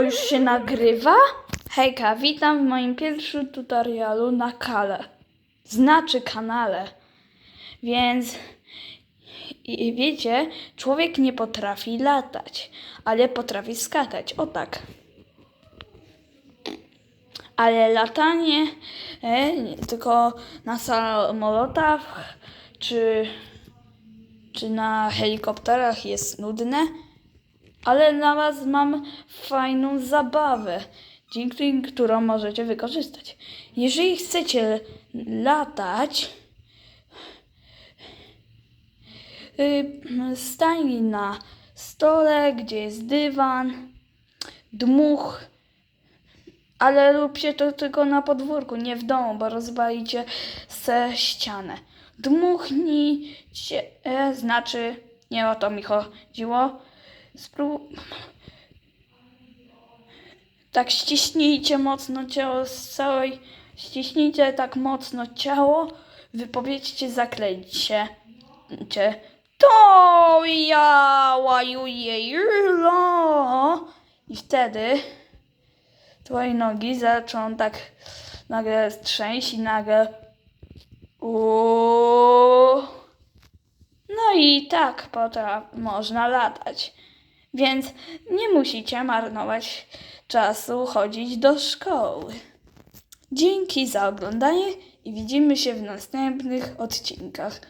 już się nagrywa? Hejka, witam w moim pierwszym tutorialu na kale. Znaczy kanale. Więc i wiecie, człowiek nie potrafi latać, ale potrafi skakać. O tak. Ale latanie e, nie, tylko na samolotach czy, czy na helikopterach jest nudne. Ale dla Was mam fajną zabawę, dzięki którą możecie wykorzystać. Jeżeli chcecie latać, y, stań na stole, gdzie jest dywan, dmuch, ale róbcie to tylko na podwórku, nie w domu, bo rozwalicie se ścianę. Dmuchnijcie, e, znaczy, nie o to mi chodziło. Sprób... Tak ściśnijcie mocno ciało z całej... Ściśnijcie tak mocno ciało, wypowiedzcie. Cię. To ja łajuje I wtedy twoje nogi zaczną tak nagle trzęść i nagle Uuu. No i tak potra- można latać. Więc nie musicie marnować czasu chodzić do szkoły. Dzięki za oglądanie i widzimy się w następnych odcinkach.